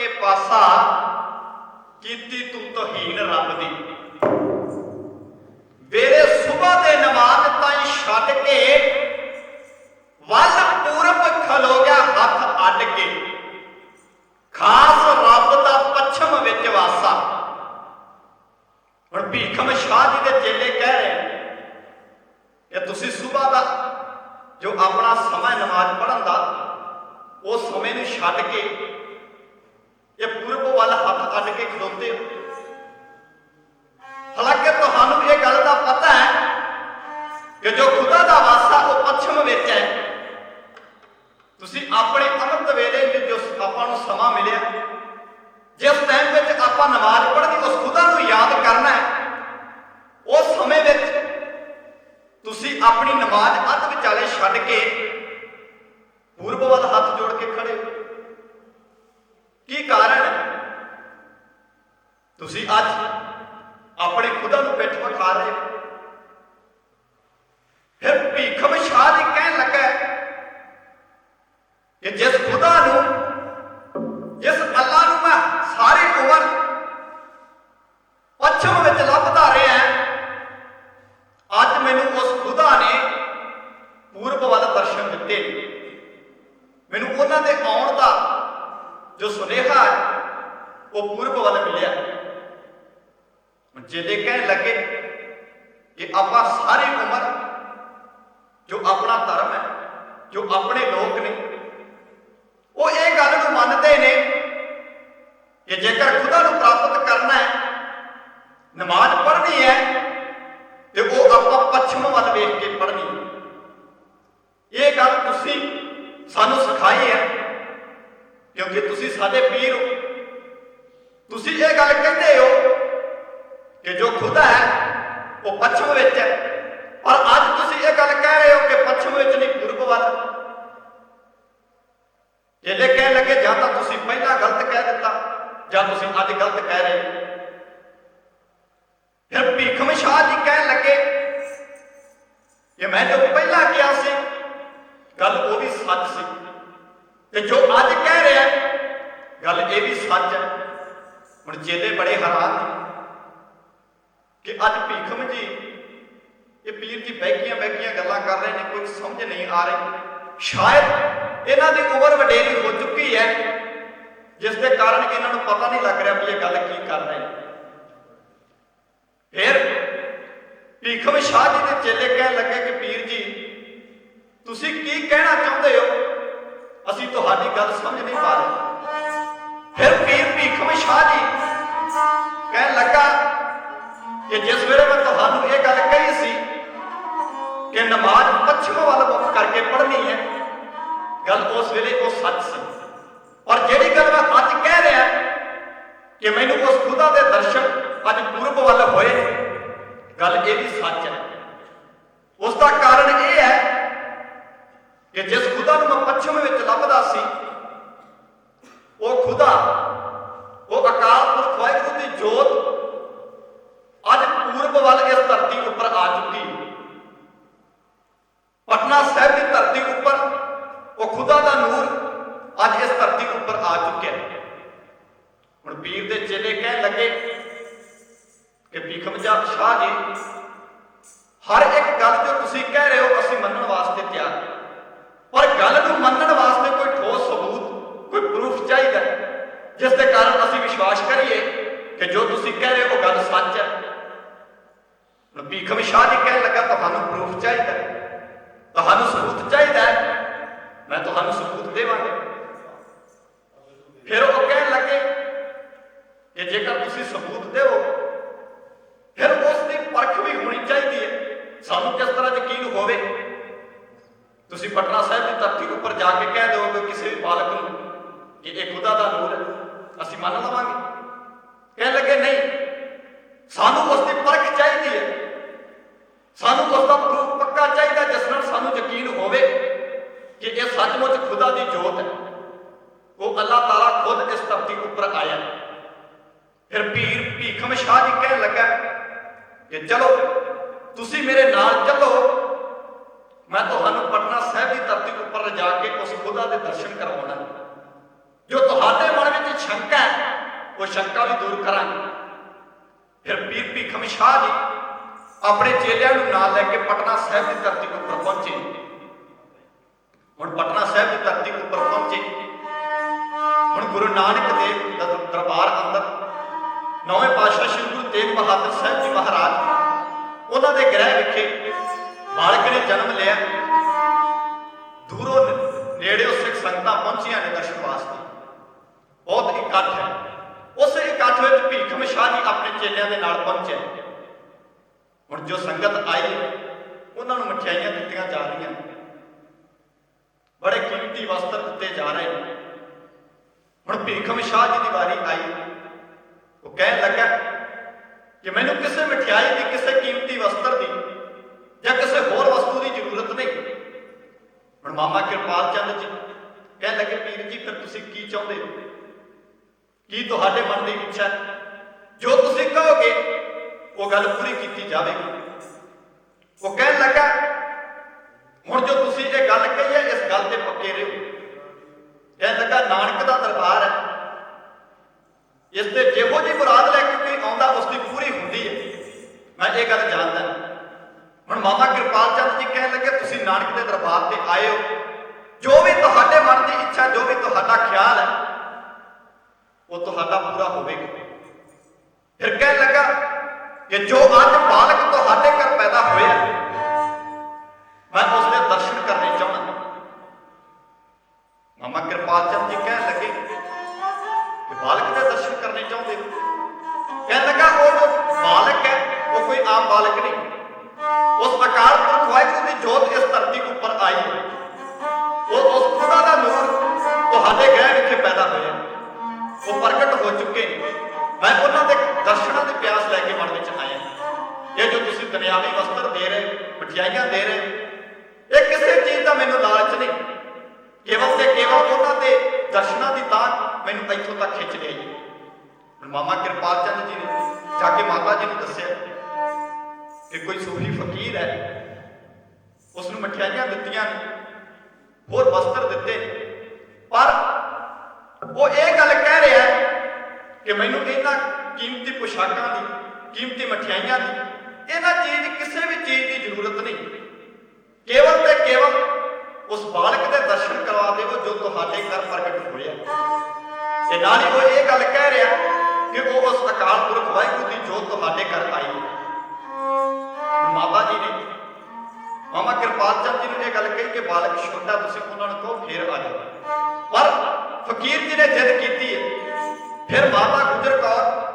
ਕੇ ਪਾਸਾ ਕੀਤੀ ਤੂੰ ਤੋਹੀਨ ਰੱਬ ਦੀ। ਵੇਰੇ ਸਵੇਰ ਦੇ ਨਮਾਜ਼ ਤਾਈਂ ਛੱਡ ਕੇ ਵੱਲ ਪੂਰਬ ਖਲੋ ਗਿਆ ਹੱਥ ਅੱਡ ਕੇ। ਖਾਸ ਰੱਬ ਦਾ ਪੱਛਮ ਵਿੱਚ ਵਾਸਾ। ਹੁਣ ਭੀਖਮ ਸ਼ਾਹ ਜੀ ਦੇ ਚੇਲੇ ਕਹਿ ਰਹੇ ਕਿ ਤੁਸੀਂ ਸਵੇਰ ਦਾ ਜੋ ਆਪਣਾ ਸਮਾਂ ਨਮਾਜ਼ ਪੜਨ ਦਾ, ਉਹ ਸਮੇਂ ਨੂੰ ਛੱਡ ਕੇ ਇਹ ਪੂਰਬ ਵੱਲ ਹੱਥ ਅੱਡ ਕੇ ਖਲੋਤੇ ਹੋ। ਹਾਲਾਂਕਿ ਤੁਹਾਨੂੰ ਇਹ ਗੱਲ ਦਾ ਪਤਾ ਹੈ ਕਿ ਜੋ ਖੁਦਾ ਦਾ ਵਾਸਾ ਉਹ ਪੱਛਮ ਵਿੱਚ ਹੈ। ਤੁਸੀਂ ਆਪਣੇ ਅੰਮ੍ਰਿਤ ਵੇਲੇ ਜੋ ਆਪਾਂ ਨੂੰ ਸਮਾਂ ਮਿਲਿਆ, ਜਿਸ ਟਾਈਮ ਵਿੱਚ ਆਪਾਂ ਨਮਾਜ਼ ਪੜ੍ਹਨੀ ਉਸ ਖੁਦਾ ਨੂੰ ਯਾਦ ਕਰਨਾ ਹੈ। ਉਸ ਸਮੇਂ ਵਿੱਚ ਤੁਸੀਂ ਆਪਣੀ ਨਮਾਜ਼ ਅੱਧ ਵਿਚਾਲੇ ਛੱਡ ਕੇ ਪੂਰਬ ਵੱਲ ਹੱਥ ਜੋੜ ਕੇ ਖੜੇ ਹੋ। ਕੀ ਕਾਰਨ ਹੈ? ਤੁਸੀਂ ਅੱਜ ਆਪਣੇ ਖੁਦਾ ਨੂੰ ਪਿੱਠ ਵਿਖਾ ਰਹੇ ਹੋ। ਫਿਰ ਭੀਖਮ ਸ਼ਾਹ ਜੀ ਕਹਿਣ ਲੱਗਾ ਕਿ ਜਿਸ ਖੁਦਾ ਨੂੰ, ਜਿਸ ਅੱਲਾ ਨੂੰ ਮੈਂ ਸਾਰੀ ਉਮਰ ਪੱਛਮ ਵਿੱਚ ਲੱਭਦਾ ਰਿਹਾ, ਅੱਜ ਮੈਨੂੰ ਉਸ ਖੁਦਾ ਨੇ ਪੂਰਬ ਵੱਲ ਦਰਸ਼ਨ ਦਿੱਤੇ ਮੈਨੂੰ ਉਹਨਾਂ ਦੇ ਆਉਣ ਦਾ ਜੋ ਸੁਨੇਹਾ ਹੈ, ਉਹ ਪੂਰਬ ਵੱਲ ਮਿਲਿਆ। ਜਿਹੜੇ ਕਹਿਣ ਲੱਗੇ ਕਿ ਆਪਾਂ ਸਾਰੀ ਉਮਰ ਜੋ ਆਪਣਾ ਧਰਮ ਹੈ, ਜੋ ਆਪਣੇ ਲੋਕ ਨੇ, ਉਹ ਇਹ ਗੱਲ ਨੂੰ ਮੰਨਦੇ ਨੇ ਕਿ ਜੇਕਰ ਖੁਦਾ ਨੂੰ ਪ੍ਰਾਪਤ ਕਰਨਾ ਹੈ, ਨਮਾਜ਼ ਪੜ੍ਹਨੀ ਹੈ, ਤੇ ਉਹ ਆਪਾਂ ਪੱਛਮ ਵੱਲ ਵੇਖ ਕੇ ਪੜ੍ਹਨੀ ਇਹ ਗੱਲ ਤੁਸੀਂ ਸਾਨੂੰ ਸਿਖਾਈ ਹੈ। ਕਿਉਂਕਿ ਤੁਸੀਂ ਸਾਡੇ ਪੀਰ ਹੋ ਤੁਸੀਂ ਇਹ ਗੱਲ ਕਹਿੰਦੇ ਹੋ ਕਿ ਜੋ ਖੁਦਾ ਹੈ ਉਹ ਪੱਛਮ ਵਿੱਚ ਹੈ ਪਰ ਅੱਜ ਤੁਸੀਂ ਇਹ ਗੱਲ ਕਹਿ ਰਹੇ ਹੋ ਕਿ ਪੱਛਮ ਵਿੱਚ ਨਹੀਂ ਪੂਰਬ ਵੱਲ ਜਿਹੜੇ ਕਹਿਣ ਲੱਗੇ ਜਾਂ ਤਾਂ ਤੁਸੀਂ ਪਹਿਲਾਂ ਗਲਤ ਕਹਿ ਦਿੱਤਾ ਜਾਂ ਤੁਸੀਂ ਅੱਜ ਗਲਤ ਕਹਿ ਰਹੇ ਹੋ ਫਿਰ ਭੀਖਮ ਸ਼ਾਹ ਜੀ ਕਹਿਣ ਲੱਗੇ ਕਿ ਮੈਂ ਜੋ ਪਹਿਲਾਂ ਕਿਹਾ ਸੀ ਗੱਲ ਉਹ ਵੀ ਸੱਚ ਸੀ ਤੇ ਜੋ ਅੱਜ ਕਹਿ ਰਿਹਾ ਗੱਲ ਇਹ ਵੀ ਸੱਚ ਹੈ, ਹੁਣ ਚੇਲੇ ਬੜੇ ਹੈਰਾਨ ਨੇ ਕਿ ਅੱਜ ਭੀਖਮ ਜੀ, ਇਹ ਪੀਰ ਜੀ ਬੈਕੀਆਂ ਬੈਕੀਆਂ ਗੱਲਾਂ ਕਰ ਰਹੇ ਨੇ ਕੋਈ ਸਮਝ ਨਹੀਂ ਆ ਰਹੀ। ਸ਼ਾਇਦ ਇਹਨਾਂ ਦੀ ਉਮਰ ਵਡੇਰੀ ਹੋ ਚੁੱਕੀ ਹੈ, ਜਿਸ ਦੇ ਕਾਰਨ ਇਹਨਾਂ ਨੂੰ ਪਤਾ ਨਹੀਂ ਲੱਗ ਰਿਹਾ ਵੀ ਇਹ ਗੱਲ ਕੀ ਕਰ ਰਹੇ ਨੇ। ਫਿਰ ਭੀਖਮ ਸ਼ਾਹ ਜੀ ਦੇ ਚੇਲੇ ਕਹਿਣ ਲੱਗੇ ਕਿ ਪੀਰ ਜੀ, ਤੁਸੀਂ ਕੀ ਕਹਿਣਾ ਚਾਹੁੰਦੇ ਹੋ? ਅਸੀਂ ਤੁਹਾਡੀ ਗੱਲ ਸਮਝ ਨਹੀਂ ਪਾ ਰਹੇ। ਫਿਰ ਪੀਰ ਭੀਖਮ ਸ਼ਾਹ ਜੀ ਕਹਿਣ ਲੱਗਾ ਕਿ ਜਿਸ ਵੇਲੇ ਮੈਂ ਤੁਹਾਨੂੰ ਇਹ ਗੱਲ ਕਹੀ ਸੀ ਕਿ ਨਮਾਜ਼ ਪੱਛਮ ਵੱਲ ਮੁਖ ਕਰਕੇ ਪੜ੍ਹਨੀ ਹੈ, ਗੱਲ ਉਸ ਵੇਲੇ ਉਹ ਸੱਚ ਸੀ। ਔਰ ਜਿਹੜੀ ਗੱਲ ਮੈਂ ਅੱਜ ਕਹਿ ਰਿਹਾ ਕਿ ਮੈਨੂੰ ਉਸ ਖੁਦਾ ਦੇ ਦਰਸ਼ਨ ਅੱਜ ਪੂਰਬ ਵੱਲ ਹੋਏ, ਗੱਲ ਇਹ ਵੀ ਸੱਚ ਹੈ। ਉਸ ਦਾ ਕਾਰਨ ਇਹ ਹੈ ਕਿ ਜਿਸ ਖੁਦਾ ਨੂੰ ਮੈਂ ਪੱਛਮ ਵਿੱਚ ਲੱਭਦਾ ਸੀ, ਉਹ ਖੁਦਾ, ਉਹ ਅਕਾਲ ਪੁਰਖ ਵਾਹਿਗੁਰੂ ਦੀ ਜੋਤ ਅੱਜ ਪੂਰਬ ਵੱਲ ਇਸ ਧਰਤੀ ਉੱਪਰ ਆ ਚੁੱਕੀ ਪਟਨਾ ਸਾਹਿਬ ਦੀ ਧਰਤੀ ਉੱਪਰ, ਉਹ ਖੁਦਾ ਦਾ ਨੂਰ ਅੱਜ ਇਸ ਧਰਤੀ ਉੱਪਰ ਆ ਚੁੱਕਿਆ ਹੁਣ ਪੀਰ ਦੇ ਚੇਲੇ ਕਹਿਣ ਲੱਗੇ ਕਿ ਭੀਖਮਜਾ ਸ਼ਾਹ ਜੀ, ਹਰ ਇੱਕ ਗੱਲ ਜੋ ਤੁਸੀਂ ਕਹਿ ਰਹੇ ਹੋ, ਅਸੀਂ ਮੰਨਣ ਵਾਸਤੇ ਤਿਆਰ ਹਾਂ। ਗੱਲ ਨੂੰ ਮੰਨਣ ਵਾਸਤੇ ਕੋਈ ਠੋਸ ਸਬੂਤ, ਕੋਈ ਪ੍ਰੂਫ ਚਾਹੀਦਾ ਜਿਸ ਦੇ ਕਾਰਨ ਅਸੀਂ ਵਿਸ਼ਵਾਸ ਕਰੀਏ ਕਿ ਜੋ ਤੁਸੀਂ ਕਹਿ ਰਹੇ ਹੋ ਗੱਲ ਸੱਚ ਹੈ। ਨਬੀ ਖਮਸ਼ਾ ਜੀ ਕਹਿਣ ਲੱਗਾ, ਤੁਹਾਨੂੰ ਪ੍ਰੂਫ ਚਾਹੀਦਾ ਤੁਹਾਨੂੰ ਸਬੂਤ ਚਾਹੀਦਾ ਮੈਂ ਤੁਹਾਨੂੰ ਸਬੂਤ ਦੇਵਾਂਗਾ। ਫਿਰ ਉਹ ਕਹਿਣ ਲੱਗੇ ਕਿ ਜੇਕਰ ਤੁਸੀਂ ਸਬੂਤ ਦਿਓ ਫਿਰ ਉਸ ਦੀ ਪਰਖ ਵੀ ਹੋਣੀ ਚਾਹੀਦੀ ਹੈ। ਸਾਨੂੰ ਕਿਸ ਉੱਪਰ ਜਾ ਕੇ ਕਹਿ ਦਿਓਗੇ ਕਿਸੇ ਵੀ ਬਾਲਕ ਨੂੰ ਕਿ ਇਹ ਖੁਦਾ ਦਾ ਨੂਰ ਹੈ, ਅਸੀਂ ਮੰਨ ਲਵਾਂਗੇ। ਕਹਿਣ ਲੱਗੇ, ਨਹੀਂ, ਸਾਨੂੰ ਉਸ ਦੀ ਪਰਖ ਚਾਹੀਦੀ ਹੈ। ਸਾਨੂੰ ਉਸ ਦਾ ਪ੍ਰੂਫ ਪੱਕਾ ਚਾਹੀਦਾ ਜਿਸ ਨਾਲ ਸਾਨੂੰ ਯਕੀਨ ਹੋਵੇ ਕਿ ਇਹ ਸੱਚਮੁੱਚ ਖੁਦਾ ਦੀ ਜੋਤ ਹੈ। ਉਹ ਅੱਲਾਹ ਤਾਲਾ ਖੁਦ ਇਸ ਧਰਤੀ ਉੱਪਰ ਆਇਆ ਫਿਰ ਪੀਰ ਭੀਖਮ ਸ਼ਾਹ ਜੀ ਕਹਿਣ ਲੱਗਾ ਕਿ ਚਲੋ, ਤੁਸੀਂ ਮੇਰੇ ਨਾਲ ਚੱਲੋ, ਮੈਂ ਤੁਹਾਨੂੰ ਪਟਨਾ ਸਾਹਿਬ ਜਾ ਕੇ ਉਸ ਖੁਦਾ ਦੇ ਦਰਸ਼ਨ ਕਰਵਾਉਣਾ ਜੋ ਤੁਹਾਡੇ ਮਨ ਵਿੱਚ ਸ਼ੰਕਾ ਹੈ, ਉਹ ਸ਼ੰਕਾ ਵੀ ਦੂਰ ਕਰਾਂਗੇ। ਫਿਰ ਪੀਰ ਭੀਖਮ ਸ਼ਾਹ ਜੀ ਆਪਣੇ ਚੇਲਿਆਂ ਨੂੰ ਨਾਲ ਲੈ ਕੇ ਪਟਨਾ ਸਾਹਿਬ ਦੀ ਧਰਤੀ ਉੱਪਰ ਪਹੁੰਚੇ। ਹੁਣ ਪਟਨਾ ਸਾਹਿਬ ਦੀ ਧਰਤੀ ਉੱਪਰ ਪਹੁੰਚੇ। ਹੁਣ ਗੁਰੂ ਨਾਨਕ ਦੇਵ ਦਾ ਦਰਬਾਰ ਅੰਦਰ ਨੌਵੇਂ ਪਾਤਸ਼ਾਹ ਸ੍ਰੀ ਗੁਰੂ ਤੇਗ ਬਹਾਦਰ ਸਾਹਿਬ ਜੀ ਮਹਾਰਾਜ, ਉਹਨਾਂ ਦੇ ਗ੍ਰਹਿ ਵਿਖੇ ਬਾਲਕ ਨੇ ਜਨਮ ਲਿਆ। ਦੂਰੋਂ ਨੇੜਿਓਂ ਸਿੱਖ ਸੰਗਤਾਂ ਪਹੁੰਚੀਆਂ ਨੇ ਦਰਸ਼ਨ ਵਾਸਤੇ। ਬਹੁਤ ਇਕੱਠ ਹੈ। ਉਸ ਇਕੱਠ ਵਿੱਚ ਭੀਖਮ ਸ਼ਾਹ ਜੀ ਆਪਣੇ ਚੇਲਿਆਂ ਦੇ ਨਾਲ ਪਹੁੰਚੇ। ਹੁਣ ਜੋ ਸੰਗਤ ਆਈ, ਉਹਨਾਂ ਨੂੰ ਮਠਿਆਈਆਂ ਦਿੱਤੀਆਂ ਜਾ ਰਹੀਆਂ ਬੜੇ ਕੀਮਤੀ ਵਸਤਰ ਦਿੱਤੇ ਜਾ ਰਹੇ ਨੇ। ਹੁਣ ਭੀਖਮ ਸ਼ਾਹ ਜੀ ਦੀ ਵਾਰੀ ਆਈ। ਉਹ ਕਹਿਣ ਲੱਗਾ ਕਿ ਮੈਨੂੰ ਕਿਸੇ ਮਠਿਆਈ ਦੀ, ਕਿਸੇ ਕੀਮਤੀ ਵਸਤਰ ਦੀ ਜਾਂ ਕਿਸੇ ਹੋਰ ਵਸਤੂ ਦੀ ਜ਼ਰੂਰਤ ਨਹੀਂ ਹੁਣ ਮਾਮਾ ਕਿਰਪਾਲ ਚੰਦ ਜੀ ਕਹਿਣ ਲੱਗੇ ਪੀਰ ਜੀ, ਫਿਰ ਤੁਸੀਂ ਕੀ ਚਾਹੁੰਦੇ ਹੋ? ਕੀ ਤੁਹਾਡੇ ਮਨ ਦੀ ਇੱਛਾ ਜੋ ਤੁਸੀਂ ਕਹੋਗੇ, ਉਹ ਗੱਲ ਪੂਰੀ ਕੀਤੀ ਜਾਵੇਗੀ। ਉਹ ਕਹਿਣ ਲੱਗਾ, ਹੁਣ ਜੋ ਤੁਸੀਂ ਇਹ ਗੱਲ ਕਹੀ ਹੈ, ਇਸ ਗੱਲ ਤੇ ਪੱਕੇ ਰਹੋ। ਕਹਿਣ ਲੱਗਾ, ਨਾਨਕ ਦਾ ਦਰਬਾਰ ਹੈ। ਇਸ ਤੇ ਜਿਹੋ ਜੀ ਮੁਰਾਦ ਲੈ ਕੇ ਕੋਈ ਆਉਂਦਾ, ਉਸ ਦੀ ਪੂਰੀ ਹੁੰਦੀ ਹੈ। ਮੈਂ ਇਹ ਗੱਲ ਜਾਣਦਾ। ਹੁਣ ਮਾਮਾ ਕਿਰਪਾਲ ਚੰਦ ਜੀ ਕਹਿਣ ਲੱਗੇ, ਤੁਸੀਂ ਨਾਨਕ ਦੇ ਦਰਬਾਰ ਤੇ ਆਏ ਹੋ ਜੋ ਵੀ ਤੁਹਾਡੇ ਮਨ ਦੀ ਇੱਛਾ, ਜੋ ਵੀ ਤੁਹਾਡਾ ਖਿਆਲ ਹੈ, ਉਹ ਤੁਹਾਡਾ ਪੂਰਾ ਹੋਵੇਗਾ। ਫਿਰ ਕਹਿਣ ਲੱਗਾ ਕਿ ਜੋ ਅੱਜ ਬਾਲਕ ਮਾਮਾ ਕਿਰਪਾਲ ਚੰਦ ਜੀ ਨੇ ਜਾ ਕੇ ਮਾਤਾ ਜੀ ਨੂੰ ਦੱਸਿਆ ਕਿ ਕੋਈ ਸੂਫੀ ਫਕੀਰ ਹੈ। ਉਸ ਨੂੰ ਮਠਿਆਈਆਂ ਦਿੱਤੀਆਂ ਨੇ, ਹੋਰ ਵਸਤਰ ਦਿੱਤੇ ਨੇ। ਪਰ ਉਹ ਇਹ ਗੱਲ ਕਹਿ ਰਿਹਾ ਕਿ ਮੈਨੂੰ ਇਹਨਾਂ ਕੀਮਤੀ ਪੁਸ਼ਾਕਾਂ ਦੀ, ਕੀਮਤੀ ਮਠਿਆਈਆਂ ਦੀ, ਇਹਨਾਂ ਚੀਜ਼ ਕਿਸੇ ਵੀ ਚੀਜ਼ ਦੀ ਜ਼ਰੂਰਤ ਨਹੀਂ। ਕੇਵਲ ਤੇ ਕੇਵਲ ਉਸ ਬਾਲਕ ਦੇ ਦਰਸ਼ਨ ਕਰਵਾ ਦੇਵੋ ਜੋ ਤੁਹਾਡੇ ਘਰ ਪ੍ਰਗਟ ਹੋਇਆ। ਤੇ ਨਾਲ ਹੀ ਉਹ ਇਹ ਗੱਲ ਕਹਿ ਰਿਹਾ ਕਿ ਉਹ ਉਸ ਅਕਾਲ ਪੁਰਖ ਵਾਹਿਗੁਰੂ ਦੀ ਜੋਤ ਤੁਹਾਡੇ ਘਰ ਆਈ ਮਾਤਾ ਜੀ ਨੇ ਮਾਮਾ ਕਿਰਪਾਲ ਚੰਦ ਜੀ ਨੂੰ ਇਹ ਗੱਲ ਕਹੀ ਕਿ ਬਾਲਕ ਛੋਟਾ ਤੁਸੀਂ ਉਹਨਾਂ ਨੂੰ ਕਹੋ, ਫੇਰ ਆ ਜਾਓ। ਪਰ ਫਕੀਰ ਜੀ ਨੇ ਜਿੱਦ ਕੀਤੀ ਹੈ। ਫਿਰ ਮਾਤਾ ਗੁਜਰ ਕੌਰ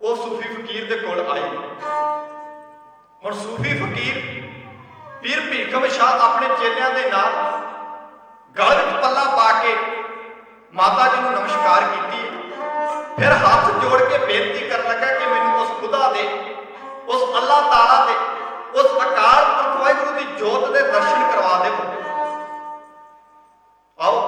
ਉਹ ਸੂਫੀ ਫਕੀਰ ਦੇ ਕੋਲ ਆਈ ਹੁਣ ਸੂਫੀ ਫਕੀਰ ਪੀਰ ਭੀਖਮ ਸ਼ਾਹ ਆਪਣੇ ਚੇਲਿਆਂ ਦੇ ਨਾਲ ਗਲ ਵਿੱਚ ਪੱਲਾ ਪਾ ਕੇ ਮਾਤਾ ਜੀ ਨੂੰ ਨਮਸਕਾਰ ਕੀਤੀ ਫਿਰ ਹੱਥ ਜੋੜ ਕੇ ਬੇਨਤੀ ਕਰਨ ਲੱਗਾ ਕਿ ਮੈਨੂੰ ਉਸ ਖੁਦਾ ਦੇ, ਉਸ ਅੱਲਾਹ ਤਾਲਾ ਦੇ, ਉਸ ਅਕਾਲ ਪੁਰਖ ਵਾਹਿਗੁਰੂ ਦੀ ਜੋਤ ਦੇ ਦਰਸ਼ਨ ਕਰਵਾ ਦੇਵੋ। ਆਓ,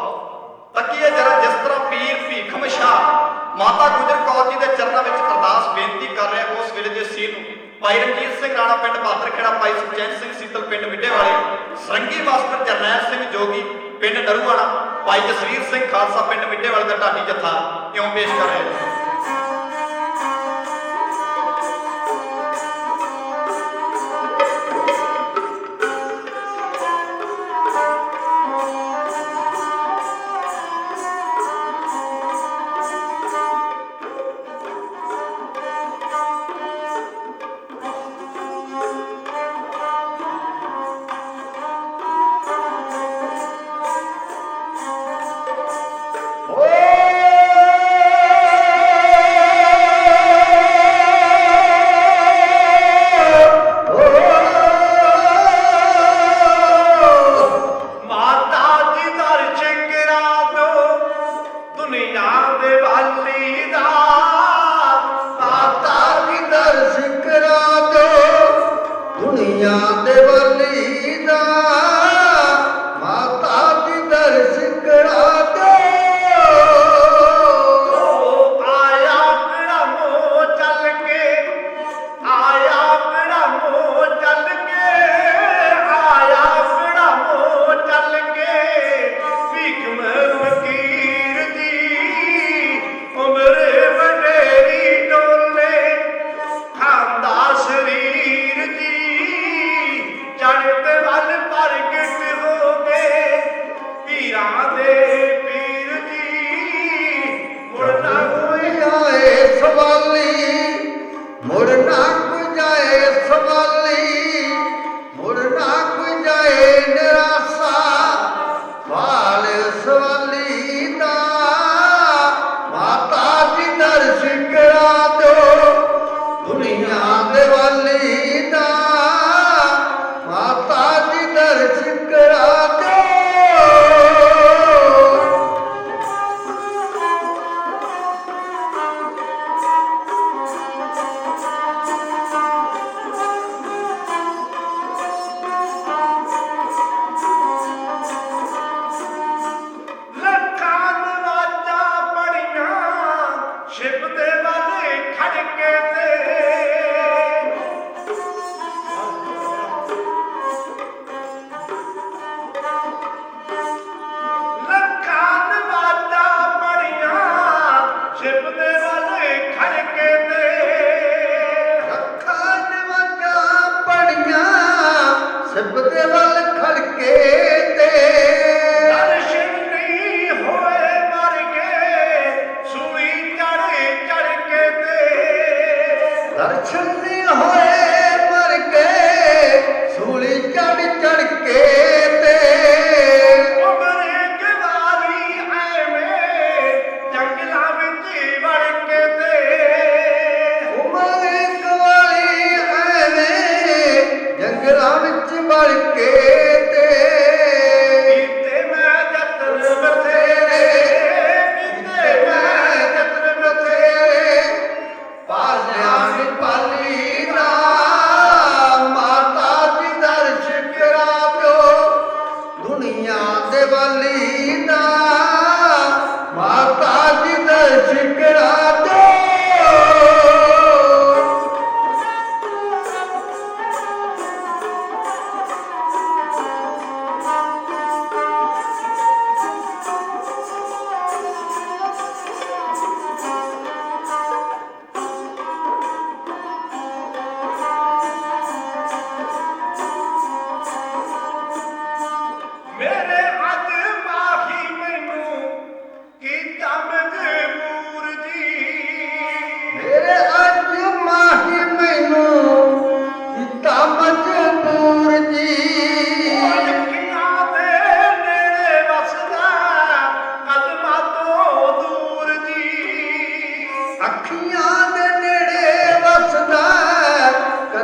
ਤੱਕੀਏ ਜਰਾ ਜਿਸ ਤਰ੍ਹਾਂ ਪੀਰ ਭੀਖਮ ਸ਼ਾਹ ਮਾਤਾ ਗੁਜਰ ਕੌਰ ਜੀ ਦੇ ਚਰਨਾਂ ਵਿੱਚ ਅਰਦਾਸ ਬੇਨਤੀ ਕਰ ਰਿਹਾ, ਉਸ ਵੇਲੇ ਦੇ ਸੀ ਨੂੰ। ਭਾਈ ਰਣਜੀਤ ਸਿੰਘ ਰਾਣਾ ਪਿੰਡ ਬਾਦਰ ਖੇੜਾ ਭਾਈ ਸੁਖਚੈਨ ਸਿੰਘ ਸੀਤਲ ਪਿੰਡ ਮਿੱਡੇ ਵਾਲੇ, ਸਰੰਗੀ ਮਾਸਟਰ ਜਰਨੈਲ ਸਿੰਘ ਜੋਗੀ ਪਿੰਡ ਨਰੂਵਾਣਾ ਭਾਈ ਜਸਵੀਰ ਸਿੰਘ ਖਾਲਸਾ ਪਿੰਡ ਮਿੱਡੇ ਵਾਲੇ ਦਾ ਢਾਡੀ ਜੱਥਾ ਇਉਂ ਪੇਸ਼ ਕਰ ਰਿਹਾ ਹੈ?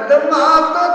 কদমাত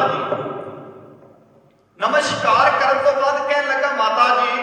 ਮਾਤਾ ਜੀ ਨਮਸਕਾਰ ਕਰਨ ਤੋਂ ਬਾਅਦ ਕਹਿਣ ਲੱਗਾ ਮਾਤਾ ਜੀ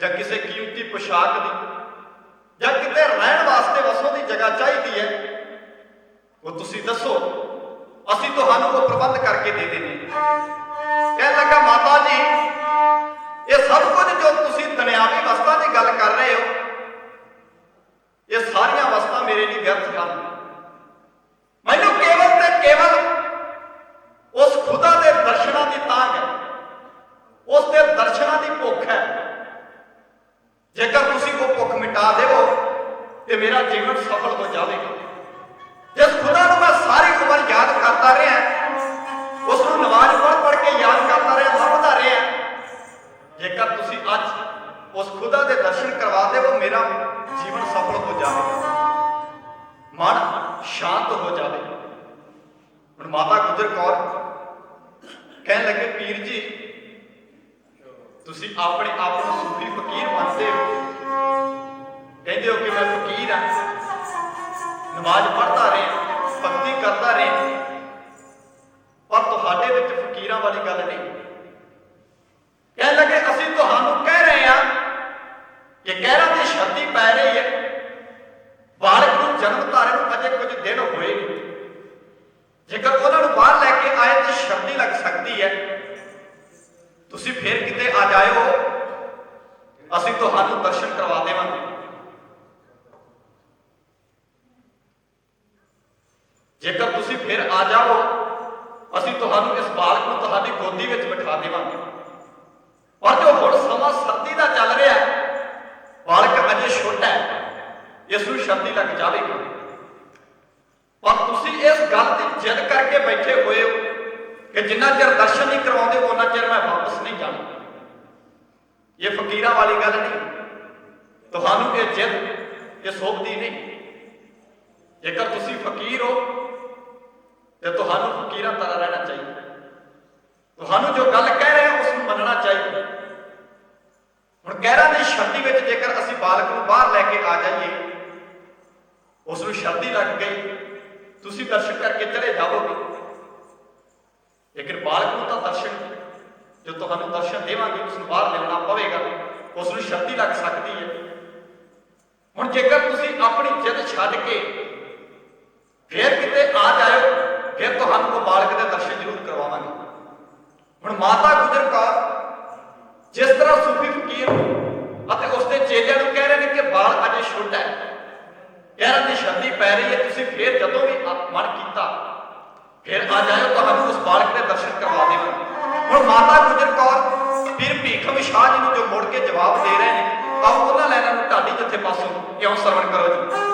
ਜਾਂ ਕਿਸੇ ਕੀਮਤੀ ਪੋਸ਼ਾਕ ਦੀ, ਜਾਂ ਕਿਤੇ ਰਹਿਣ ਵਾਸਤੇ ਵਸੋਂ ਦੀ ਜਗ੍ਹਾ ਚਾਹੀਦੀ ਹੈ, ਉਹ ਤੁਸੀਂ ਦੱਸੋ, ਅਸੀਂ ਤੁਹਾਨੂੰ ਉਹ ਪ੍ਰਬੰਧ ਕਰਕੇ ਦੇ ਦੇਣੀ ਕਹਿ ਲੱਗਾ, ਮਾਤਾ ਜੀ, ਇਹ ਸਭ ਕੁਝ ਜੋ ਤੁਸੀਂ ਦੁਨਿਆਵੀ ਵਸਤਾਂ ਦੀ ਗੱਲ ਕਰ ਰਹੇ ਹੋ, ਇਹ ਸਾਰੀਆਂ ਵਸਤਾਂ ਮੇਰੇ ਲਈ ਵਿਅਰਥ ਹਨ। ਮੈਨੂੰ ਕੇਵਲ ਤੇ ਕੇਵਲ ਉਸ ਖੁਦਾ ਦੇ ਦਰਸ਼ਨਾਂ ਦੀ ਤਾਂਗ ਹੈ, ਉਸ ਦੇ ਦਰਸ਼ਨਾਂ ਦੀ ਭੁੱਖ ਹੈ। ਜੇਕਰ ਤੁਸੀਂ ਉਹ ਭੁੱਖ ਮਿਟਾ ਦੇਵੋ ਤੇ ਮੇਰਾ ਜੀਵਨ ਸਫਲ ਹੋ ਜਾਵੇਗਾ। ਜਿਸ ਖੁਦਾ ਨੂੰ ਮੈਂ ਸਾਰੀ ਉਮਰ ਯਾਦ ਕਰਦਾ ਰਿਹਾ ਉਸ ਨੂੰ ਨਵਾਜ਼ ਪੜ੍ਹ ਪੜ੍ਹ ਕੇ ਯਾਦ ਕਰਦਾ ਰਿਹਾ, ਸਮਝਦਾ ਰਿਹਾ। ਜੇਕਰ ਤੁਸੀਂ ਅੱਜ ਉਸ ਖੁਦਾ ਦੇ ਦਰਸ਼ਨ ਕਰਵਾ ਦੇਵੋ, ਮੇਰਾ ਜੀਵਨ ਸਫਲ ਹੋ ਜਾਵੇਗਾ। ਮਨ ਸ਼ਾਂਤ ਹੋ ਜਾਵੇਗਾ ਹੁਣ ਮਾਤਾ ਗੁਜਰ ਕੌਰ ਕਹਿਣ ਲੱਗੇ, ਪੀਰ ਜੀ ਤੁਸੀਂ ਆਪਣੇ ਆਪ ਨੂੰ ਸੂਫੀ ਫਕੀਰ ਮੰਨਦੇ ਹੋ। ਕਹਿੰਦੇ ਹੋ ਕਿ ਮੈਂ ਫਕੀਰ ਹਾਂ। ਨਮਾਜ਼ ਪੜ੍ਹਦਾ ਰਿਹਾ, ਭਗਤੀ ਕਰਦਾ ਰਿਹਾ। ਪਰ ਤੁਹਾਡੇ ਵਿੱਚ ਫਕੀਰਾਂ ਵਾਲੀ ਗੱਲ ਨਹੀਂ। ਕਹਿਣ ਲੱਗੇ, ਅਸੀਂ ਤੁਹਾਨੂੰ ਕਹਿ ਰਹੇ ਹਾਂ ਕਿ ਕਹਿਰਾਂ ਦੀ ਸ਼ਰਤੀ ਪੈ ਰਹੀ ਹੈ। ਬਾਲਕ ਨੂੰ ਜਨਮ ਧਾਰੇ ਨੂੰ ਅਜੇ ਕੁਝ ਦਿਨ ਹੋਏ ਜੇਕਰ ਉਹਨਾਂ ਨੂੰ ਬਾਹਰ ਲੈ ਕੇ ਆਏ ਤਾਂ ਸ਼ਰਤੀ ਲੱਗ ਸਕਦੀ ਹੈ। ਤੁਸੀਂ ਫਿਰ ਅਸੀਂ ਤੁਹਾਨੂੰ ਦਰਸ਼ਨ ਕਰਵਾ ਦੇਵਾਂਗੇ। ਜੇਕਰ ਤੁਸੀਂ ਫਿਰ ਆ ਜਾਓ ਅਸੀਂ ਤੁਹਾਨੂੰ ਇਸ ਬਾਲਕ ਨੂੰ ਤੁਹਾਡੀ ਗੋਦੀ ਵਿੱਚ ਬਿਠਾ ਦੇਵਾਂਗੇ। ਪਰ ਜੋ ਹੁਣ ਸਮਾਂ ਸਰਦੀ ਦਾ ਚੱਲ ਰਿਹਾ ਹੈ ਬਾਲਕ ਅਜੇ ਛੋਟਾ ਹੈ, ਇਸ ਨੂੰ ਸਰਦੀ ਲੱਗ ਜਾਵੇਗੀ। ਪਰ ਤੁਸੀਂ ਇਸ ਗੱਲ ਦੀ ਜਿੱਦ ਕਰਕੇ ਬੈਠੇ ਹੋਏ ਹੋ ਕਿ ਜਿੰਨਾ ਚਿਰ ਦਰਸ਼ਨ ਨਹੀਂ ਕਰਵਾਉਂਦੇ ਉਹਨਾਂ ਚਿਰ ਮੈਂ ਵਾਪਸ ਨਹੀਂ ਜਾਣਾ। ਇਹ ਫਕੀਰਾਂ ਵਾਲੀ ਗੱਲ ਨਹੀਂ। ਤੁਹਾਨੂੰ ਇਹ ਜਿੱਦ, ਇਹ ਸੋਭਦੀ ਨਹੀਂ। ਜੇਕਰ ਤੁਸੀਂ ਫਕੀਰ ਹੋ, ਤੇ ਤੁਹਾਨੂੰ ਫਕੀਰਾਂ ਤਰ੍ਹਾਂ ਰਹਿਣਾ ਚਾਹੀਦਾ। ਤੁਹਾਨੂੰ ਜੋ ਗੱਲ ਕਹਿ ਰਹੇ ਹੋ ਉਸ ਨੂੰ ਮੰਨਣਾ ਚਾਹੀਦਾ। ਹੁਣ ਕਹਿਰਾਂ ਦੀ ਸ਼ਰਤੀ ਵਿੱਚ ਜੇਕਰ ਅਸੀਂ ਬਾਲਕ ਨੂੰ ਬਾਹਰ ਲੈ ਕੇ ਆ ਜਾਈਏ ਉਸ ਨੂੰ ਸ਼ਰਤੀ ਲੱਗ ਗਈ। ਤੁਸੀਂ ਦਰਸ਼ਨ ਕਰਕੇ ਚਲੇ ਜਾਵੋਗੇ। ਲੇਕਿਨ ਬਾਲਕ ਨੂੰ ਤਾਂ ਦਰਸ਼ਨ ਜੋ ਤੁਹਾਨੂੰ ਦਰਸ਼ਨ ਦੇਵਾਂਗੇ ਉਸ ਨੂੰ ਬਾਹਰ ਲਿਆਉਣਾ ਪਵੇਗਾ ਉਸ ਨੂੰ ਸ਼ਰਤੀ ਲੱਗ ਸਕਦੀ ਹੈ। ਹੁਣ ਜੇਕਰ ਤੁਸੀਂ ਆਪਣੀ ਜਿੱਦ ਛੱਡ ਕੇ ਫਿਰ ਕਿਤੇ ਆ ਜਾਇਓ, ਫਿਰ ਤੁਹਾਨੂੰ ਉਹ ਬਾਲਕ ਦੇ ਦਰਸ਼ਨ ਜ਼ਰੂਰ ਕਰਵਾਵਾਂਗੇ। ਹੁਣ ਮਾਤਾ ਗੁਜਰ ਕੌਰ ਜਿਸ ਤਰ੍ਹਾਂ ਸੂਫੀ ਫਕੀਰ ਨੂੰ ਅਤੇ ਉਸ ਦੇ ਚੇਲਿਆਂ ਨੂੰ ਕਹਿ ਰਹੇ ਨੇ ਕਿ ਬਾਲ ਅਜੇ ਛੋਟਾ ਹੈ ਯਾਰਾਂ ਦੀ ਸ਼ਰਦੀ ਪੈ ਰਹੀ ਹੈ, ਤੁਸੀਂ ਫਿਰ ਜਦੋਂ ਵੀ ਮਨ ਕੀਤਾ, ਫਿਰ ਆ ਜਾਇਓ, ਤੁਹਾਨੂੰ ਉਸ ਬਾਲਕ ਦੇ ਦਰਸ਼ਨ ਕਰਵਾ ਦੇਵਾਂਗੇ। ਹੁਣ ਮਾਤਾ ਗੁਜਰ ਕੌਰ, ਫਿਰ ਭੀਖਮ ਸ਼ਾਹ ਜੀ ਨੂੰ ਜੋ ਮੁੜ ਕੇ ਜਵਾਬ ਦੇ ਰਹੇ ਨੇ, ਆਓ ਉਹਨਾਂ ਲੈਣਾ ਨੂੰ ਢਾਡੀ ਜਿੱਥੇ ਪਾਸੋਂ ਇਉਂ ਸਰਵਣ ਕਰੋ ਜੀ?